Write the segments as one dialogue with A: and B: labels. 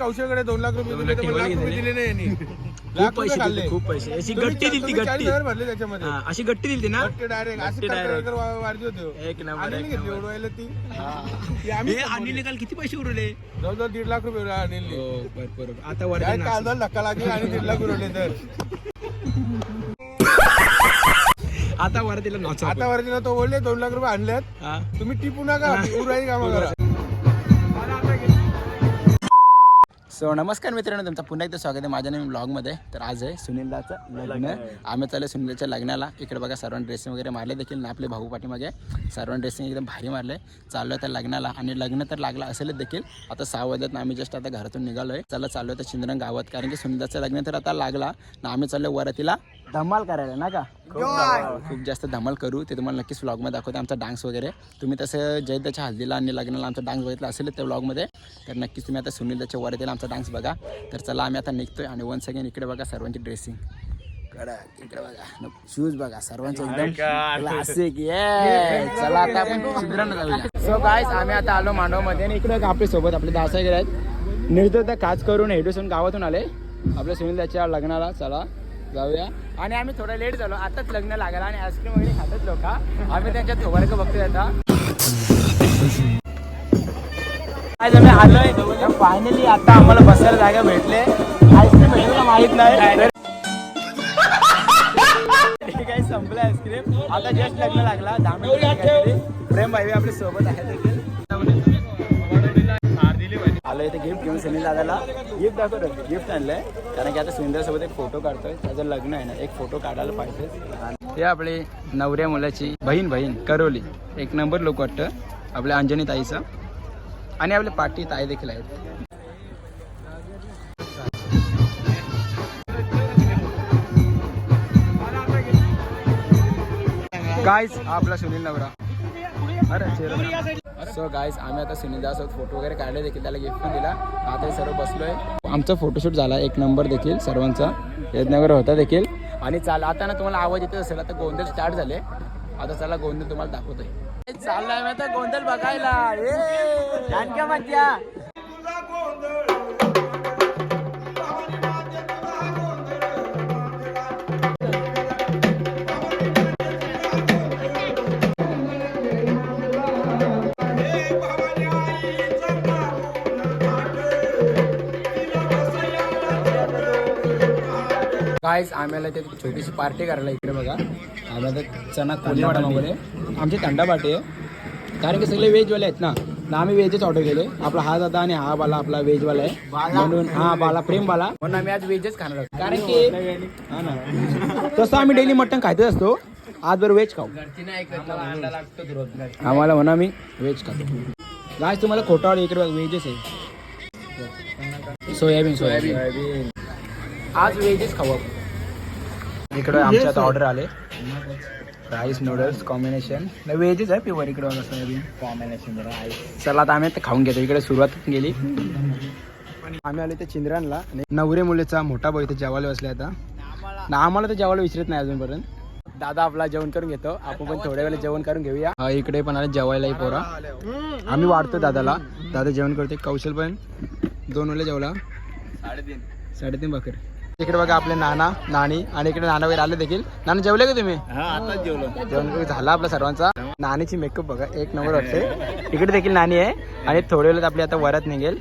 A: कौशलकडे दोन लाख रुपये दिले तर मला लाख रुपये दिले. नाही यांनी.
B: खूप
A: लाख
B: पैसे. दिले खूप पैसे. अशी गट्टी दिली ती गट्टी.
A: भरले त्याच्यामध्ये.
B: अशी गट्टी दिली ना?
A: डायरेक्ट अशी वाढली होती.
B: एक नंबर.
A: उडवायला ती.
B: अनिलने काल किती पैसे उडवले?
A: जवळजवळ दीड लाख रुपये उडवले अनिलने
B: हो. आता वर
A: कांदा धक्का लागली आणि दीड लाख उडवले तर?
B: आता वर तिला नाचा
A: आता वरती तो बोलले दोन लाख रुपये आणल्यात. तुम्ही टिपू नका उराई कामं करा.
B: सो नमस्कार मित्रांनो तुमचं पुन्हा एकदा स्वागत आहे माझ्या नवीन ब्लॉगमध्ये. तर आज आहे सुनीलदाचं लग्न. आम्ही चालू सुनीलच्या लग्नाला. इकडे बघा सर्वांनी ड्रेसिंग वगैरे मारले देखील ना आपले भाऊ पाठीमागे सर्वांनी ड्रेसिंग एकदम भारी मारले. चाललो आहे त्या लग्नाला आणि लग्न तर लागलं असेलच देखील. आता सहा वाजत आम्ही जस्ट आता घरातून निघालो आहे चला चाललो आहे चिंद्रन गावात. कारण की सुनीलदाचं लग्न तर आता लागला. ना आम्ही चाललो वरातीला. धमाल करायला ना का? खूप जास्त धमाल करू. ते तुम्हाला नक्कीच व्लॉगमध्ये दाखवते आमचा डान्स वगैरे. तुम्ही तसं जयदाच्या हल्दीला आणि लग्नाला आमचा डान्स बघितला असेल त्या व्लॉगमध्ये तर नक्कीच तुम्ही आता सुनीलदाच्या वरतीला आमचा डान्स बघा. तर चला आम्ही आता निघतोय आणि वन सेकंड इकडे बघा सर्वांची ड्रेसिंग इकडे बघा. शूज बघा. सर्वांचे एकदम क्लासिक ये चला आता आपण सो आम्ही आता आलो मांडवमध्ये आणि इकडे आपल्यासोबत आपले दास वगैरे आहेत. निर्दोष काच करून हेडूसून गावातून आले. आपल्या सुनीलदाच्या लग्नाला. चला. जाऊया. आणि आम्ही थोडं लेट झालो. आताच लग्न लागला आणि आईस्क्रीम वगैरे खातच लोक. आम्ही त्यांच्यात वर्ग बघतोय आता. आज आम्ही आलोय. फायनली आता आम्हाला बसायला जागा भेटले. आईस्क्रीम भेटलं माहीत नाही. तर- संपलं आईस्क्रीम आता जस्ट लग्न लागला. दहा मिनिट प्रेम भाई आपल्यासोबत आहे देखील. आलं इथे गिफ्ट घेऊन सुनील दादाला. गिफ्ट दाखवतो गिफ्ट आणलंय. कारण की आता सुनील एक फोटो काढतोय. त्याचं लग्न आहे ना एक फोटो काढायला पाहिजे. हे आपले नवऱ्या मुलाची बहीण बहीण करोली. एक नंबर लोक वाटतं आपल्या अंजनी ताईचं. आणि आपले पाटी ताई देखील आहेत. गाईज आपला सुनील नवरा. सो गाईज आम्ही आता सुनील दासोबत फोटो वगैरे काढले देखील त्याला गिफ्ट पण दिला. आता हे सर्व बसलोय. आमचा फोटोशूट झाला एक नंबर देखील सर्वांचा. यज्ञ वगैरे होता देखील. आणि चाल आता ना तुम्हाला आवाज येत असेल आता गोंधळ स्टार्ट झाले. आता चला गोंधळ तुम्हाला दाखवतोय. चाललाय मी आता गोंधळ बघायला. गाईज आम्हाला ते छोटीशी पार्टी करायला इकडे बघा. आम्ही आता चना कोलीवाडा मागवले आमची थंडा पार्टी आहे. कारण की सगळे व्हेजवाले आहेत ना. ना आम्ही व्हेजच ऑर्डर केले. आपला हा दादा आणि हा बाला आपला व्हेजवाला आहे. म्हणून हा बाला प्रेम बाला. म्हणून आम्ही आज व्हेजच खाणार आहोत. कारण की हा ना. तसं आम्ही डेली मटण खायचं असतो. आज बरं व्हेज खाऊ. आम्हाला म्हणा आम्ही व्हेज खातो. गाय तुम्हाला खोटावड इकडे बघ व्हेजच आहे. Soybean soybean. आज व्हेजच खाऊ आपण. इकडे आमच्या आता ऑर्डर आले. राईस नूडल्स कॉम्बिनेशन व्हेजच आहे प्युअर इकडे सोयाबीन कॉम्बिनेशन चला आता आम्ही खाऊन घेतो. इकडे सुरुवात गेली आम्ही आलो इथे चिंद्रांना आणि नवरे मुलीचा मोठा भाऊ इथे जेवायला बसले आता. ना आम्हाला तर जेवायला विचारत नाही अजूनपर्यंत. दादा आपला जेवण करून घेतो. आपण पण थोड्या वेळेला जेवण करून घेऊया. इकडे पण आले जेवायलाही पोरा. आम्ही वाढतो दादाला. दादा जेवण करते कौशल पण दोन वेळेला जेवला. साडेतीन. बकर इकडे बघा आपले नाना नानी आणि इकडे नाना वगैरे आले देखील. नाना जेवले का तुम्ही? जेवण झाला आपला सर्वांचा. नानीची मेकअप बघा एक नंबर वाटते. इकडे देखील नानी आहे. आणि थोड्या वेळात आपली आता वरात निघेल.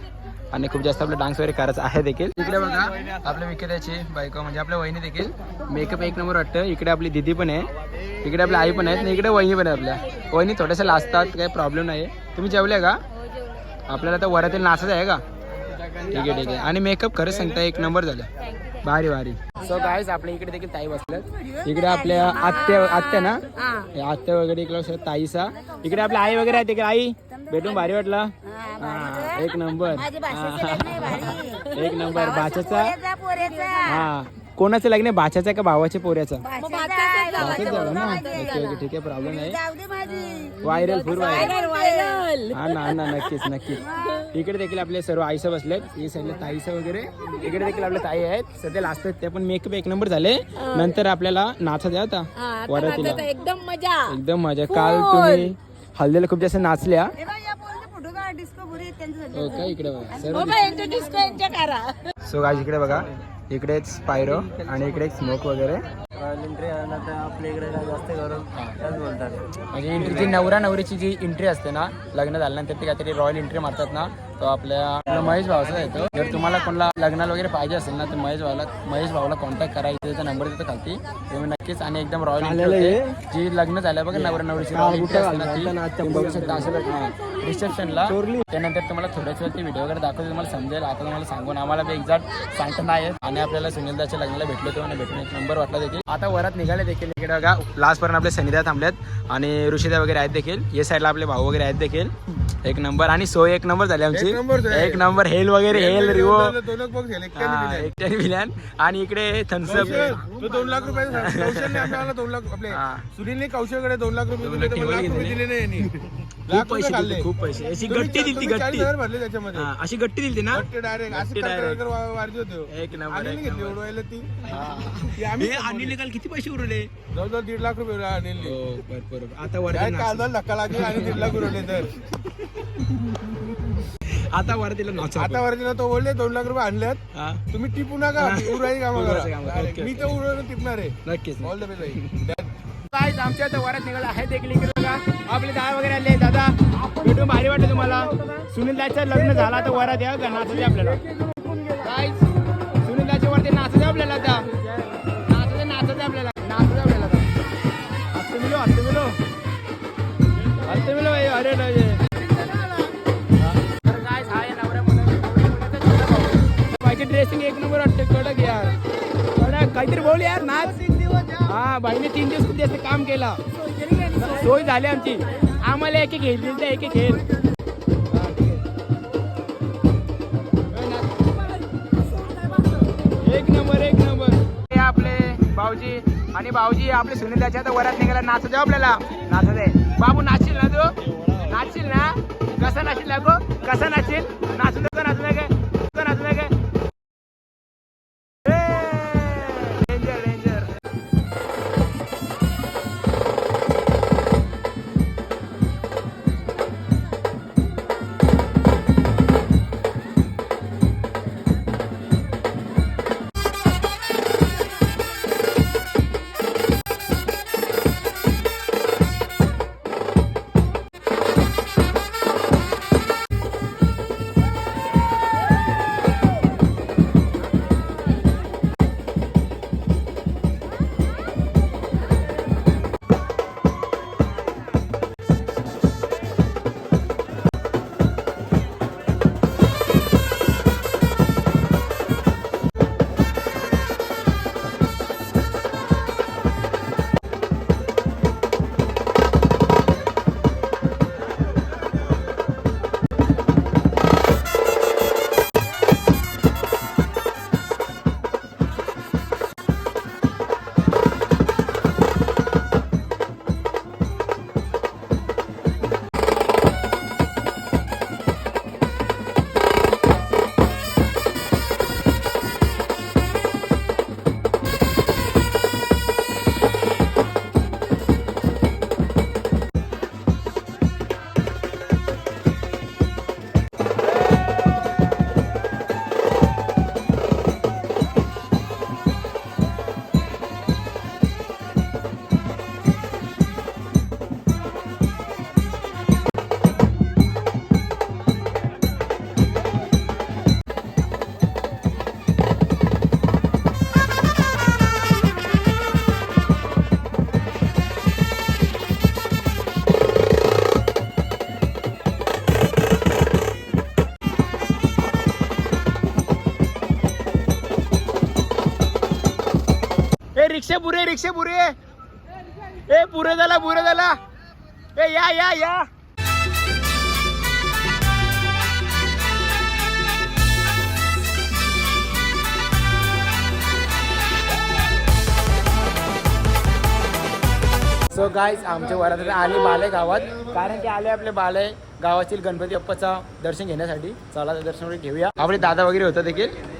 B: आणि खूप जास्त आपला डान्स वगैरे करायचा आहे देखील. इकडे बघा आपल्या विक्रेत्याची बायको म्हणजे आपल्या वहिनी देखील. मेकअप एक नंबर वाटतं. इकडे आपली दिदी पण आहे. इकडे आपल्या आई पण आहेत. आणि इकडे वहिनी पण आहे आपल्या. वहिनी थोड्याशा लाजतात काही प्रॉब्लेम नाही तुम्ही जेवले का? आपल्याला तर वरातील नाचायचं आहे का? ठीक आहे ठीक आहे. आणि मेकअप खरंच सांगता एक नंबर झालं. भारी भारी. सो गायस आपल्या इकडे देखील ताई बसल्यात. इकडे आपल्या आत्या आत्या ना? हे. आत्या वगैरे इकडे बसल्यात ताईसा. इकडे आपल्या आई वगैरे आहेत इकडे आई? भेटून भारी वाटला. हा, एक नंबर. एक नंबर. भाच्याचा हा. कोणाचं लग्न आहे? भाच्याचा का भावाच्या पोऱ्याचं? भाच्याच झालं ना. ओके ओके ठीक आहे प्रॉब्लेम नाही. व्हायरल फुल व्हायरल हा ना ना नक्कीच नक्कीच. इकडे देखील आपले सर्व आईसा बसलेत. हे सगळे ताईसा वगैरे. इकडे देखील आपले ताई आहेत. सध्या लास्ट आहेत. ते पण मेकअप एक नंबर झाले. नंतर आपल्याला नाचा द्या आता. वरातीला.
C: एकदम मजा.
B: एकदम मजा. काल तुम्ही हल्दीला खूप जास्त नाचल्या. हो का? इकडे बघा. सर्व
C: बाबा यांच्या डिस्को यांच्या कारा.
B: सो गाईज इकडे बघा. इकडेच स्पायरो आणि इकडे स्मोक वगैरे
D: आपल्या इकडे जास्त करून बोलतात
B: म्हणजे एंट्रीची नवरा नवरीची जी एंट्री असते ना लग्न झाल्यानंतर ते काहीतरी रॉयल एंट्री मारतात ना तो आपल्या आपला महेश भावाचा येतो जर तुम्हाला कोणाला लग्नाला वगैरे पाहिजे असेल ना तर महेश भावाला महेश भावाला कॉन्टॅक्ट करा. इथे त्याचा नंबर देतो खालती. तुम्ही नक्कीच आणि एकदम रॉयल होते जी लग्न झाल्या बघा नवरा नवरीची रॉयल एंट्री असते ना ती. तुम्ही बघू शकता असं रिसेप्शनला त्यानंतर तुम्हाला थोड्याच वेळ ती व्हिडिओ वगैरे दाखवतो तुम्हाला समजेल. आता तुम्हाला सांगून आम्हाला बी एक्झॅक्ट सांगता नाही येत. आणि आपल्याला सुनीलदाच्या लग्नाला भेटलो भेटून एक नंबर वाटला देखील. आता वरात निघाले देखील इकडे बघा. लास्ट पर्यंत आपले सनिदा थांबल्यात आणि ऋषिदा वगैरे आहेत देखील. या साईडला आपले भाऊ वगैरे आहेत देखील. एक नंबर आणि सोय एक नंबर झाली आमची.
A: एक नंबर झाली.
B: एक नंबर हेल वगैरे हेल रिवो.
A: एकट्याने
B: विल्यान आणि इकडे थम्सअप
A: तो दोन लाख रुपये दोन लाख आपले
B: हा.
A: सुनीलने कौशलकडे दोन लाख रुपये दिले तर
B: ठेवले
A: लाख रुपये
B: गेले.
A: दिले नाही यांनी.
B: खूप पैसे दिले खूप पैसे. अशी गट्टी दिली ती गट्टी.
A: भरले त्याच्यामध्ये.
B: हा, अशी गट्टी दिली ना?
A: गट्टी डायरेक्ट वारली होते
B: एक नंबर
A: आणि
B: एक नंबर.
A: ती.
B: हे. अनिल काल किती पैसे उरले
A: जवळजवळ दीड लाख रुपये आणली
B: हो बरोबर आता वर
A: काय कालदा धक्का लागेल आणि दीड लाख उरवले तर.
B: आता वर तिला नाच
A: आता वरती तो बोलले दोन लाख रुपये आणल्यात तुम्ही टिपू नका उराई कामं करा. मी तर उडवून टिपणार आहे.
B: नक्कीच
A: ऑल द बेस्ट
B: काय आमच्या आता वरात निघाला आहे देखील इकडे बघा. आपले दादा वगैरे आले. दादा भेटून भारी वाटलं तुम्हाला. सुनील दाचं लग्न झालं आता वरात या नाचू आपल्याला. काय एक नंबर वाटते कडक यार. कडक काहीतरी बोल यार नाच. हा बाईने तीन दिवस किती काम केला. सोय झाली आमची. आम्हाला एक एक घेईल दिलं एक एक घेत एक नंबर एक नंबर. हे आपले भाऊजी आणि भाऊजी आपले सुनीताच्या आता वरात निघाला. नाचत दे आपल्याला. नाचत दे बाबू नाचशील ना तू? नाचशील ना? कसा नाचशील लागो कसा नाचशील? नाचू दे नाचू नका रिक्षा बुरे रिक्षा बुरे ए बुरे झाला बुरे झाला. ए या या या. सो गाईज आमच्या वरात आले बाले गावात. कारण की आले आपले बाले गावातील गणपती अप्पाचा दर्शन घेण्यासाठी. चला दर्शन वगैरे घेऊया. आपले दादा वगैरे होतं देखील.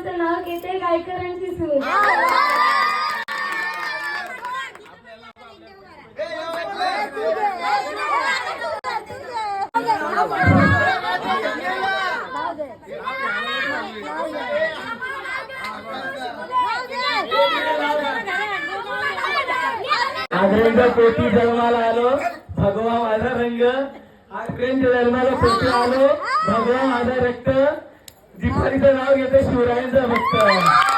E: आमचं नाव घेते गायकरांची सून आग्र्यांच्या पोटी जन्माला आलो. भगवा माझा रंग. आग्र्यांच्या जन्माला पोटी आलो. भगवा माझा रक्त. जिथे तिथं नाव घेते शिवरायांचा भक्त